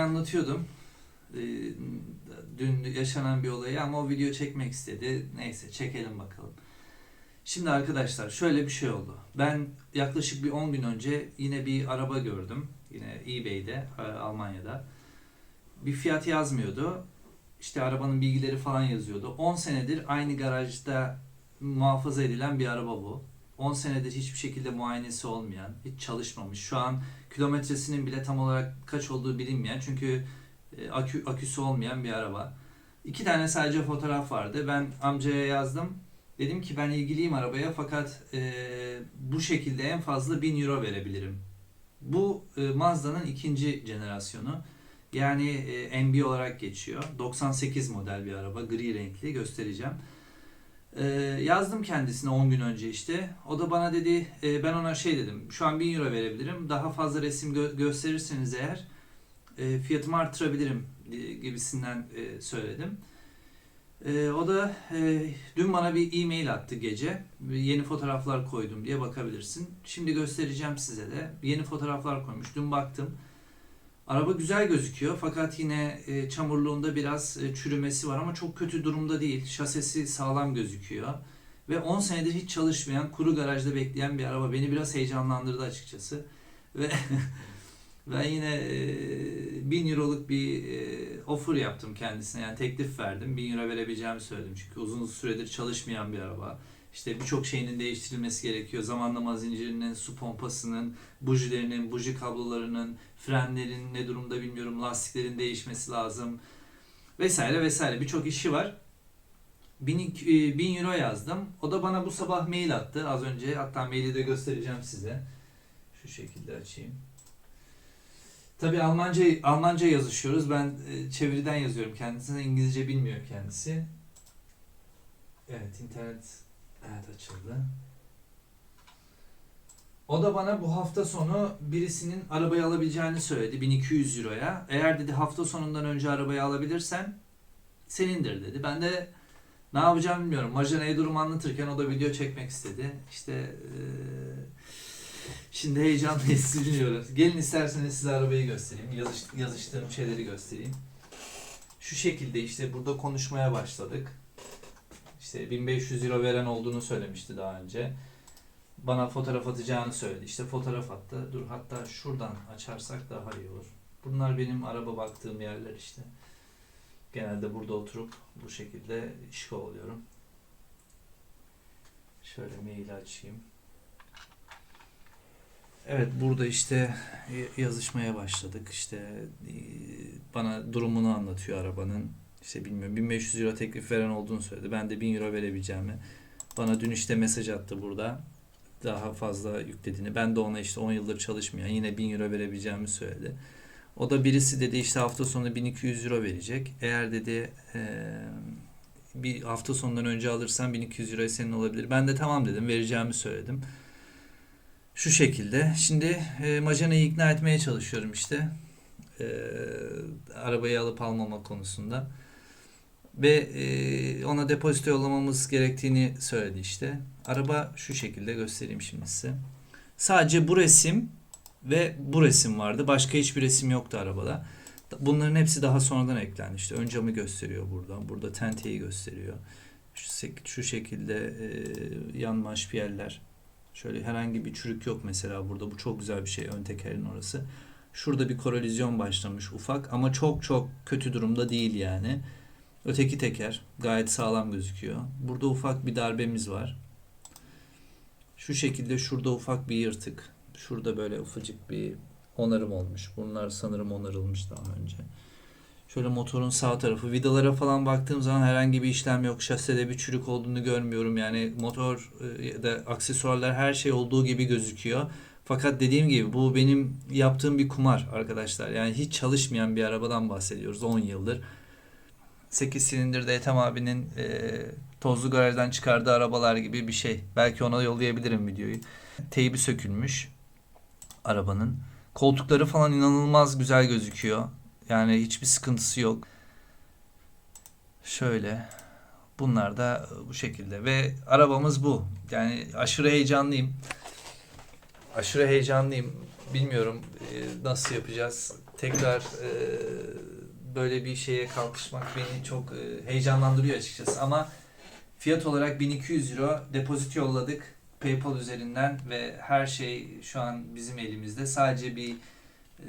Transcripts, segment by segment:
anlatıyordum. Ee, dün yaşanan bir olayı ama o video çekmek istedi. Neyse çekelim bakalım. Şimdi arkadaşlar şöyle bir şey oldu. Ben yaklaşık bir 10 gün önce yine bir araba gördüm. Yine eBay'de e, Almanya'da. Bir fiyat yazmıyordu. İşte arabanın bilgileri falan yazıyordu. 10 senedir aynı garajda muhafaza edilen bir araba bu. 10 senedir hiçbir şekilde muayenesi olmayan, hiç çalışmamış. Şu an kilometresinin bile tam olarak kaç olduğu bilinmeyen çünkü e, akü, aküsü olmayan bir araba. İki tane sadece fotoğraf vardı. Ben amcaya yazdım. Dedim ki ben ilgiliyim arabaya fakat e, bu şekilde en fazla 1000 euro verebilirim. Bu e, Mazda'nın ikinci jenerasyonu. Yani e, MB olarak geçiyor. 98 model bir araba. Gri renkli göstereceğim. E, yazdım kendisine 10 gün önce işte. O da bana dedi e, ben ona şey dedim. Şu an 1000 euro verebilirim. Daha fazla resim gö- gösterirseniz eğer e, fiyatımı artırabilirim gibisinden e, söyledim. E, o da e, dün bana bir e-mail attı gece. Yeni fotoğraflar koydum diye bakabilirsin. Şimdi göstereceğim size de. Yeni fotoğraflar koymuş. Dün baktım. Araba güzel gözüküyor fakat yine e, çamurluğunda biraz e, çürümesi var ama çok kötü durumda değil. Şasesi sağlam gözüküyor. Ve 10 senedir hiç çalışmayan, kuru garajda bekleyen bir araba beni biraz heyecanlandırdı açıkçası. Ve ben yine e, 1000 euroluk bir e, offer yaptım kendisine. Yani teklif verdim. 1000 euro verebileceğimi söyledim. Çünkü uzun süredir çalışmayan bir araba. İşte birçok şeyinin değiştirilmesi gerekiyor. Zamanlama zincirinin, su pompasının, bujilerinin, buji kablolarının, frenlerin ne durumda bilmiyorum, lastiklerin değişmesi lazım. Vesaire vesaire birçok işi var. 1000, iki- e, 1000 euro yazdım. O da bana bu sabah mail attı az önce. Hatta maili de göstereceğim size. Şu şekilde açayım. Tabii Almanca Almanca yazışıyoruz. Ben e, çeviriden yazıyorum kendisine. İngilizce bilmiyor kendisi. Evet, internet evet açıldı. O da bana bu hafta sonu birisinin arabayı alabileceğini söyledi 1200 euroya. Eğer dedi hafta sonundan önce arabayı alabilirsen senindir dedi. Ben de ne yapacağımı bilmiyorum. Majana'ya durumu anlatırken o da video çekmek istedi. İşte eee, şimdi heyecanlıyız sürünüyoruz. Gelin isterseniz size arabayı göstereyim. Yazış, yazıştığım şeyleri göstereyim. Şu şekilde işte burada konuşmaya başladık. İşte 1500 euro veren olduğunu söylemişti daha önce. Bana fotoğraf atacağını söyledi. İşte fotoğraf attı. Dur hatta şuradan açarsak daha iyi olur. Bunlar benim araba baktığım yerler işte. Genelde burada oturup bu şekilde iş kovalıyorum. Şöyle mail açayım. Evet burada işte yazışmaya başladık. İşte e, bana durumunu anlatıyor arabanın. İşte bilmiyorum 1500 euro teklif veren olduğunu söyledi. Ben de 1000 euro verebileceğimi. Bana dün işte mesaj attı burada. Daha fazla yüklediğini. Ben de ona işte 10 yıldır çalışmayan yine 1000 euro verebileceğimi söyledi. O da birisi dedi işte hafta sonu 1200 euro verecek. Eğer dedi eee, bir hafta sonundan önce alırsan 1200 euro senin olabilir. Ben de tamam dedim vereceğimi söyledim. Şu şekilde. Şimdi e, Majana'yı ikna etmeye çalışıyorum işte. E, arabayı alıp almama konusunda. Ve e, ona depozito yollamamız gerektiğini söyledi işte. Araba şu şekilde göstereyim şimdi size. Sadece bu resim ve bu resim vardı. Başka hiçbir resim yoktu arabada. Bunların hepsi daha sonradan eklendi. İşte ön camı gösteriyor burada. Burada tenteyi gösteriyor. Şu, şu şekilde e, yan maşpiyerler. Şöyle herhangi bir çürük yok mesela burada. Bu çok güzel bir şey ön tekerin orası. Şurada bir korolizyon başlamış ufak ama çok çok kötü durumda değil yani. Öteki teker gayet sağlam gözüküyor. Burada ufak bir darbemiz var. Şu şekilde şurada ufak bir yırtık. Şurada böyle ufacık bir onarım olmuş. Bunlar sanırım onarılmış daha önce. Şöyle motorun sağ tarafı. Vidalara falan baktığım zaman herhangi bir işlem yok. Şasede bir çürük olduğunu görmüyorum. Yani motor e, ya da aksesuarlar her şey olduğu gibi gözüküyor. Fakat dediğim gibi bu benim yaptığım bir kumar arkadaşlar. Yani hiç çalışmayan bir arabadan bahsediyoruz 10 yıldır. 8 silindirde Ethem abinin e, tozlu garajdan çıkardığı arabalar gibi bir şey. Belki ona yollayabilirim videoyu. Teybi sökülmüş arabanın. Koltukları falan inanılmaz güzel gözüküyor. Yani hiçbir sıkıntısı yok. Şöyle. Bunlar da bu şekilde. Ve arabamız bu. Yani aşırı heyecanlıyım. Aşırı heyecanlıyım. Bilmiyorum e, nasıl yapacağız. tekrar e, böyle bir şeye kalkışmak beni çok e, heyecanlandırıyor açıkçası ama fiyat olarak 1200 euro depozit yolladık PayPal üzerinden ve her şey şu an bizim elimizde. Sadece bir e,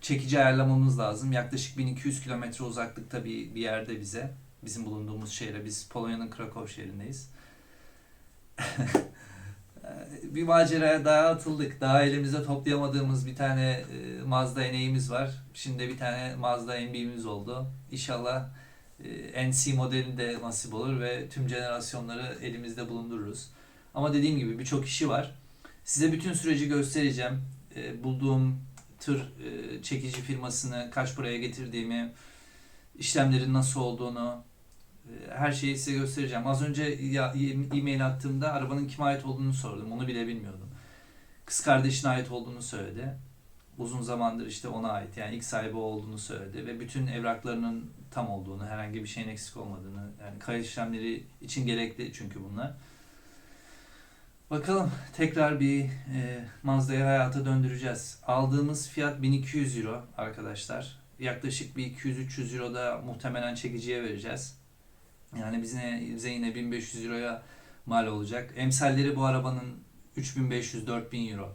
çekici ayarlamamız lazım. Yaklaşık 1200 kilometre uzaklıkta bir, bir yerde bize. Bizim bulunduğumuz şehre. Biz Polonya'nın Krakow şehrindeyiz. bir maceraya daha atıldık. Daha elimizde toplayamadığımız bir tane e, Mazda eneğimiz var. Şimdi bir tane Mazda MB'miz oldu. İnşallah e, NC modeli de nasip olur ve tüm jenerasyonları elimizde bulundururuz. Ama dediğim gibi birçok işi var. Size bütün süreci göstereceğim. E, bulduğum tır çekici firmasını kaç buraya getirdiğimi, işlemlerin nasıl olduğunu, her şeyi size göstereceğim. Az önce ya, e-mail attığımda arabanın kime ait olduğunu sordum. Onu bile bilmiyordum. Kız kardeşine ait olduğunu söyledi. Uzun zamandır işte ona ait. Yani ilk sahibi olduğunu söyledi. Ve bütün evraklarının tam olduğunu, herhangi bir şeyin eksik olmadığını. Yani kayıt işlemleri için gerekli çünkü bunlar. Bakalım tekrar bir e, Mazda'yı hayata döndüreceğiz. Aldığımız fiyat 1200 euro arkadaşlar. Yaklaşık bir 200-300 euro da muhtemelen çekiciye vereceğiz. Yani bize, bize yine 1500 euroya mal olacak. Emsalleri bu arabanın 3500-4000 euro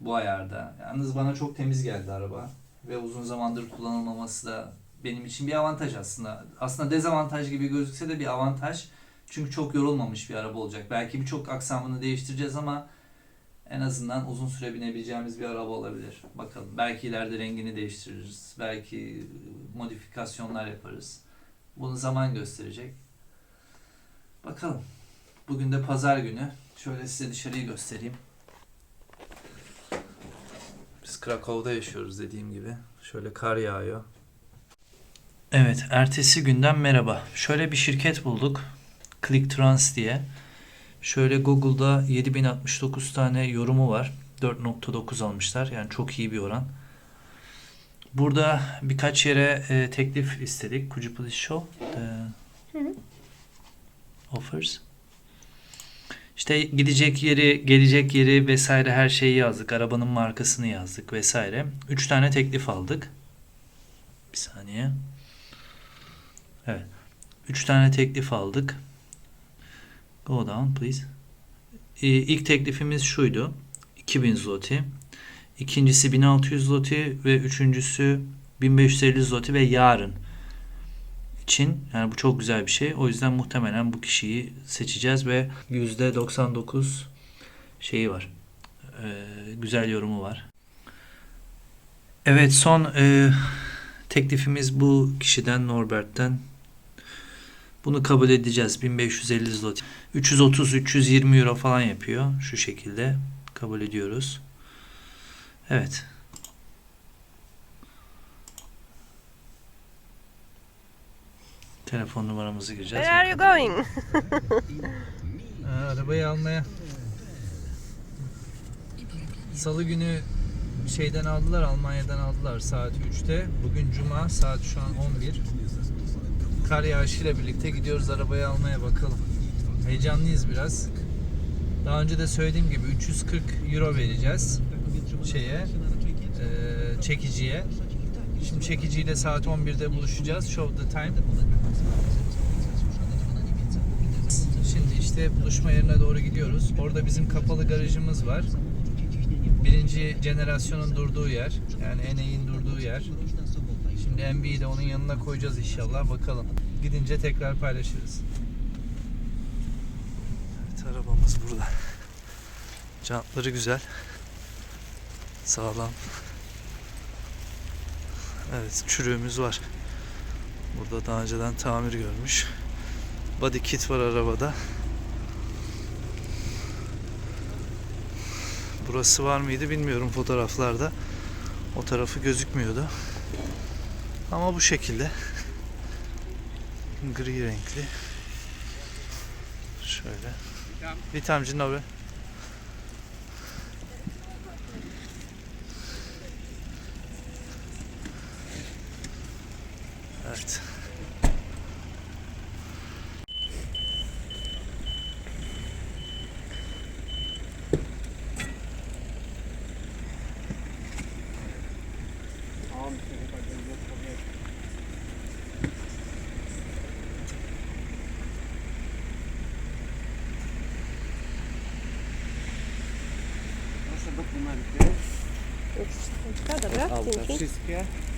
bu ayarda. Yalnız bana çok temiz geldi araba. Ve uzun zamandır kullanılmaması da benim için bir avantaj aslında. Aslında dezavantaj gibi gözükse de bir avantaj. Çünkü çok yorulmamış bir araba olacak. Belki birçok aksamını değiştireceğiz ama en azından uzun süre binebileceğimiz bir araba olabilir. Bakalım. Belki ileride rengini değiştiririz. Belki modifikasyonlar yaparız. Bunu zaman gösterecek. Bakalım. Bugün de pazar günü. Şöyle size dışarıyı göstereyim. Biz Krakow'da yaşıyoruz dediğim gibi. Şöyle kar yağıyor. Evet, ertesi günden merhaba. Şöyle bir şirket bulduk. ClickTrans diye. Şöyle Google'da 7069 tane yorumu var. 4.9 almışlar. Yani çok iyi bir oran. Burada birkaç yere e, teklif istedik. Could you please show the offers? İşte gidecek yeri, gelecek yeri vesaire her şeyi yazdık. Arabanın markasını yazdık vesaire. 3 tane teklif aldık. Bir saniye. Evet. 3 tane teklif aldık. Go down please. Ee, ilk teklifimiz şuydu. 2000 zloty. İkincisi 1600 zloty ve üçüncüsü 1550 zloty ve yarın için yani bu çok güzel bir şey. O yüzden muhtemelen bu kişiyi seçeceğiz ve %99 şeyi var. Ee, güzel yorumu var. Evet son e, teklifimiz bu kişiden Norbert'ten. Bunu kabul edeceğiz. 1550 zloty. 330-320 euro falan yapıyor. Şu şekilde kabul ediyoruz. Evet. Telefon numaramızı gireceğiz. Where are you going? Ha, arabayı almaya. Salı günü şeyden aldılar, Almanya'dan aldılar saat 3'te. Bugün cuma, saat şu an 11. Kar yağışıyla birlikte gidiyoruz arabayı almaya bakalım. Heyecanlıyız biraz. Daha önce de söylediğim gibi 340 euro vereceğiz şeye, e, çekiciye. Şimdi çekiciyle saat 11'de buluşacağız. Show the time. Şimdi işte buluşma yerine doğru gidiyoruz. Orada bizim kapalı garajımız var. Birinci jenerasyonun durduğu yer. Yani eneğin durduğu yer. Şimdi MB'yi de onun yanına koyacağız inşallah. Bakalım. Gidince tekrar paylaşırız. Evet arabamız burada. Jantları güzel. Sağlam. Evet çürüğümüz var. Burada daha önceden tamir görmüş. Body kit var arabada. Burası var mıydı bilmiyorum fotoğraflarda. O tarafı gözükmüyordu. Ama bu şekilde. Gri renkli. Şöyle. Witam, dzień dobry. Deci, da, da, da, da, da,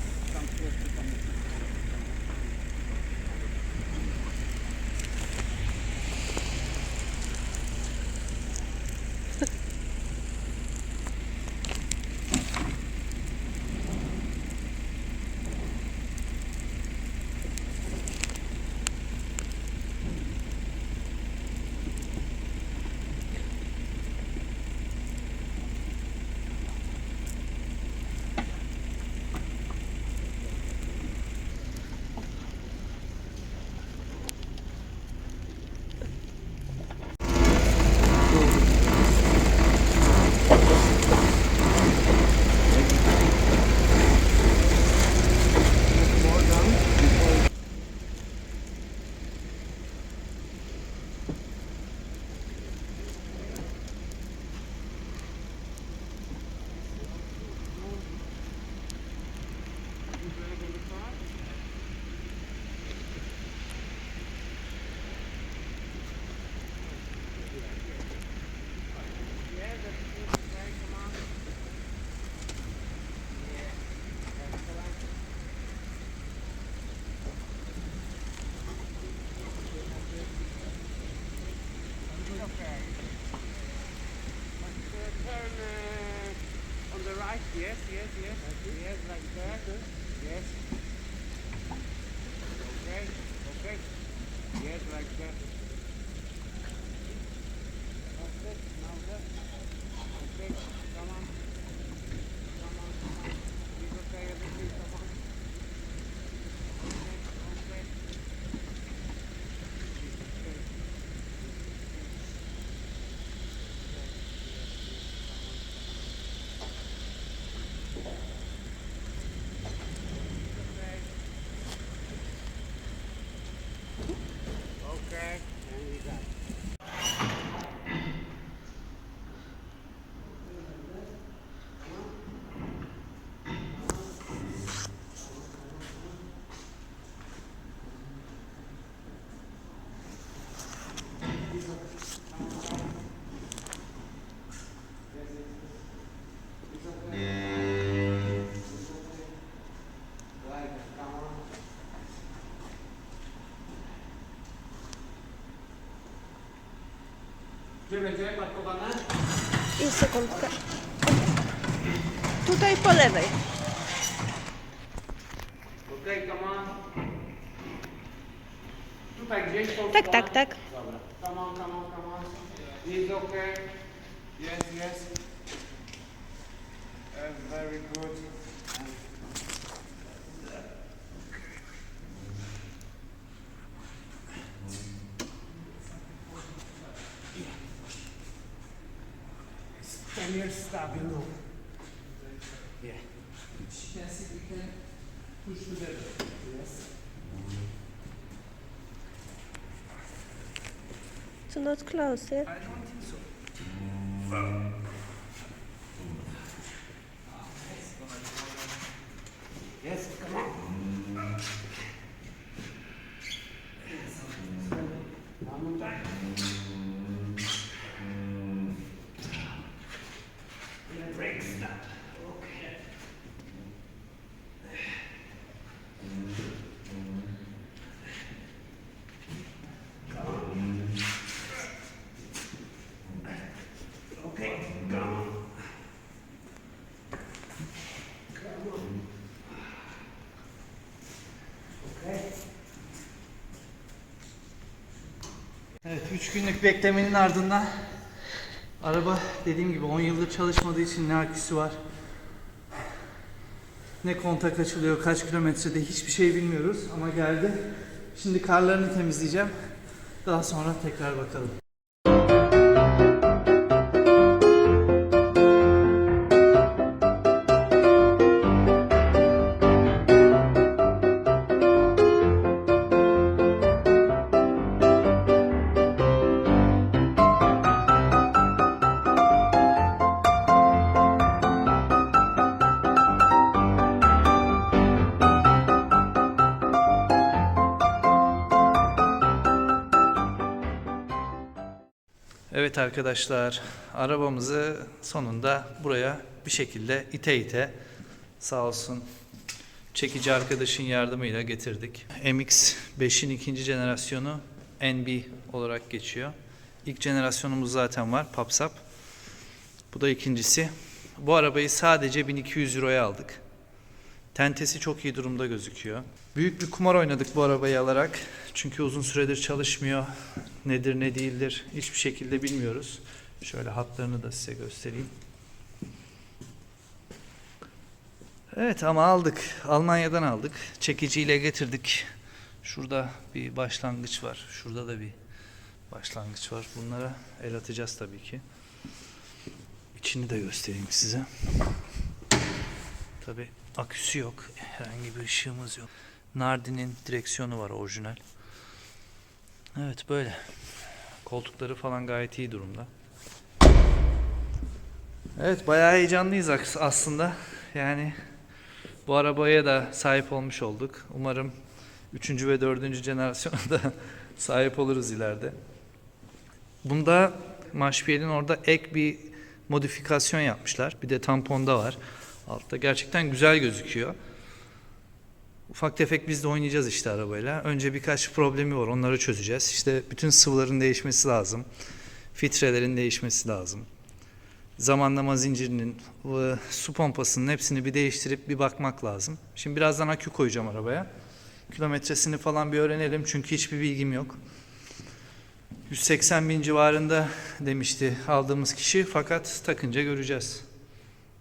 yes. Yes, Gdzie będzie parkowane? I sekundkę. Tutaj po lewej. Okej, come on. Tutaj gdzieś po Tak, tak, tak. Dobra. Come on, come on, come on. Is okay. Yes, yes. Very good. Yes. To not close, yeah? Yes, 3 günlük beklemenin ardından araba dediğim gibi 10 yıldır çalışmadığı için ne aküsü var ne kontak açılıyor kaç kilometrede hiçbir şey bilmiyoruz ama geldi. Şimdi karlarını temizleyeceğim. Daha sonra tekrar bakalım. Evet arkadaşlar, arabamızı sonunda buraya bir şekilde ite ite Sağ olsun çekici arkadaşın yardımıyla getirdik. MX-5'in ikinci jenerasyonu NB olarak geçiyor. İlk jenerasyonumuz zaten var, PAPSAP. Bu da ikincisi. Bu arabayı sadece 1200 euroya aldık. Tentesi çok iyi durumda gözüküyor. Büyük bir kumar oynadık bu arabayı alarak. Çünkü uzun süredir çalışmıyor. Nedir ne değildir hiçbir şekilde bilmiyoruz. Şöyle hatlarını da size göstereyim. Evet ama aldık. Almanya'dan aldık. Çekiciyle getirdik. Şurada bir başlangıç var. Şurada da bir başlangıç var. Bunlara el atacağız tabii ki. İçini de göstereyim size. Tabii aküsü yok. Herhangi bir ışığımız yok. Nardi'nin direksiyonu var orijinal. Evet böyle. Koltukları falan gayet iyi durumda. Evet bayağı heyecanlıyız aslında. Yani bu arabaya da sahip olmuş olduk. Umarım 3. ve 4. jenerasyona da sahip oluruz ileride. Bunda Maşpiyel'in orada ek bir modifikasyon yapmışlar. Bir de tamponda var. Altta gerçekten güzel gözüküyor. Ufak tefek biz de oynayacağız işte arabayla. Önce birkaç problemi var. Onları çözeceğiz. İşte bütün sıvıların değişmesi lazım. Filtrelerin değişmesi lazım. Zamanlama zincirinin, ve su pompasının hepsini bir değiştirip bir bakmak lazım. Şimdi birazdan akü koyacağım arabaya. Kilometresini falan bir öğrenelim çünkü hiçbir bilgim yok. 180 bin civarında demişti aldığımız kişi fakat takınca göreceğiz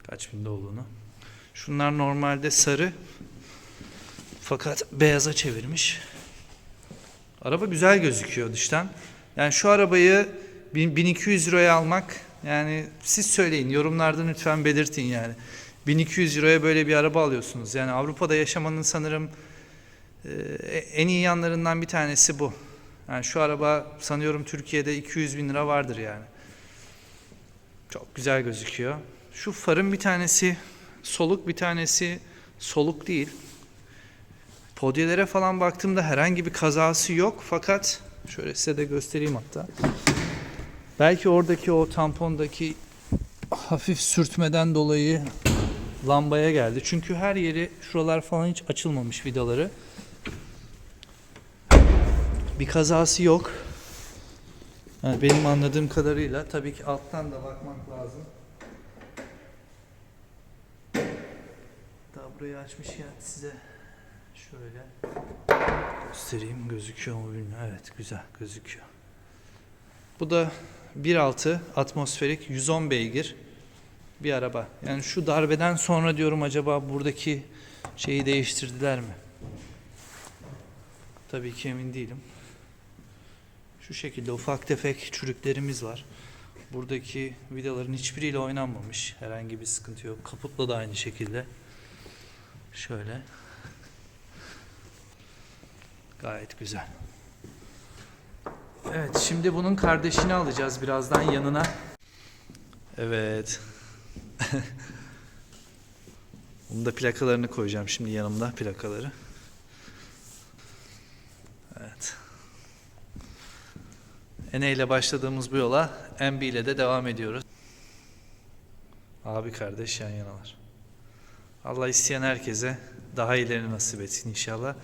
kaç binde olduğunu. Şunlar normalde sarı fakat beyaza çevirmiş. Araba güzel gözüküyor dıştan. Yani şu arabayı 1000 1200 euroya almak yani siz söyleyin yorumlarda lütfen belirtin yani. 1200 euroya böyle bir araba alıyorsunuz. Yani Avrupa'da yaşamanın sanırım e, en iyi yanlarından bir tanesi bu. Yani şu araba sanıyorum Türkiye'de 200 bin lira vardır yani. Çok güzel gözüküyor. Şu farın bir tanesi soluk bir tanesi soluk değil. Podyelere falan baktığımda herhangi bir kazası yok fakat şöyle size de göstereyim hatta. Belki oradaki o tampondaki hafif sürtmeden dolayı lambaya geldi. Çünkü her yeri şuralar falan hiç açılmamış vidaları. Bir kazası yok. Yani benim anladığım kadarıyla tabii ki alttan da bakmak lazım. Daha burayı açmışken size şöyle göstereyim. Gözüküyor mu bilmiyorum. Evet güzel gözüküyor. Bu da 1.6 atmosferik 110 beygir bir araba. Yani şu darbeden sonra diyorum acaba buradaki şeyi değiştirdiler mi? Tabii ki emin değilim. Şu şekilde ufak tefek çürüklerimiz var. Buradaki vidaların hiçbiriyle oynanmamış. Herhangi bir sıkıntı yok. Kaputla da aynı şekilde. Şöyle. Gayet güzel. Evet, şimdi bunun kardeşini alacağız birazdan yanına. Evet. Bunun da plakalarını koyacağım şimdi yanımda plakaları. Evet. Ene ile başladığımız bu yola MB ile de devam ediyoruz. Abi kardeş yan yanalar. Allah isteyen herkese daha iyilerini nasip etsin inşallah.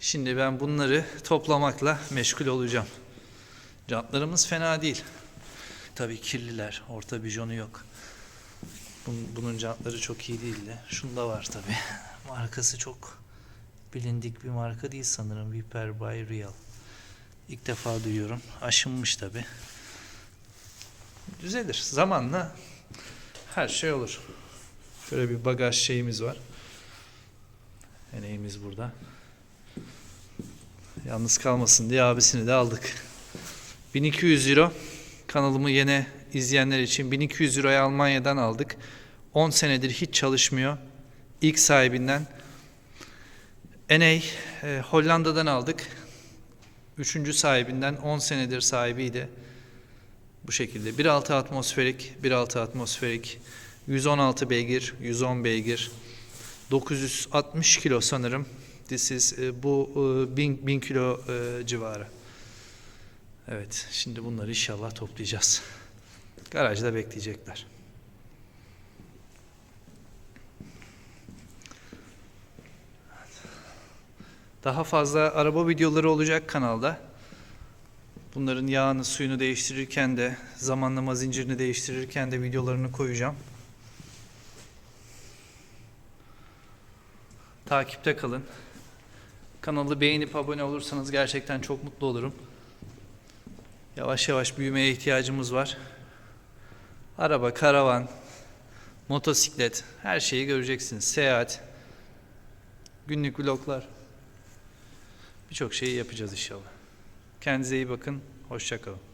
Şimdi ben bunları toplamakla meşgul olacağım. Jantlarımız fena değil. Tabii kirliler. Orta bijonu yok. Bunun, jantları çok iyi değildi. Şunda var tabii. Markası çok bilindik bir marka değil sanırım. Viper by Real. İlk defa duyuyorum. Aşınmış tabii. Düzelir. Zamanla her şey olur. Şöyle bir bagaj şeyimiz var. Eneğimiz burada. Yalnız kalmasın diye abisini de aldık. 1200 euro kanalımı yine izleyenler için 1200 euroya Almanya'dan aldık. 10 senedir hiç çalışmıyor. İlk sahibinden. NA e, Hollanda'dan aldık. Üçüncü sahibinden 10 senedir sahibiydi. Bu şekilde 1.6 atmosferik, 1.6 atmosferik, 116 beygir, 110 beygir, 960 kilo sanırım siz e, bu e, bin, bin kilo e, civarı. Evet şimdi bunları inşallah toplayacağız. Garajda bekleyecekler. Daha fazla araba videoları olacak kanalda. Bunların yağını, suyunu değiştirirken de, zamanlama zincirini değiştirirken de videolarını koyacağım. Takipte kalın. Kanalı beğenip abone olursanız gerçekten çok mutlu olurum. Yavaş yavaş büyümeye ihtiyacımız var. Araba, karavan, motosiklet her şeyi göreceksiniz. Seyahat, günlük vloglar. Birçok şeyi yapacağız inşallah. Kendinize iyi bakın. Hoşçakalın.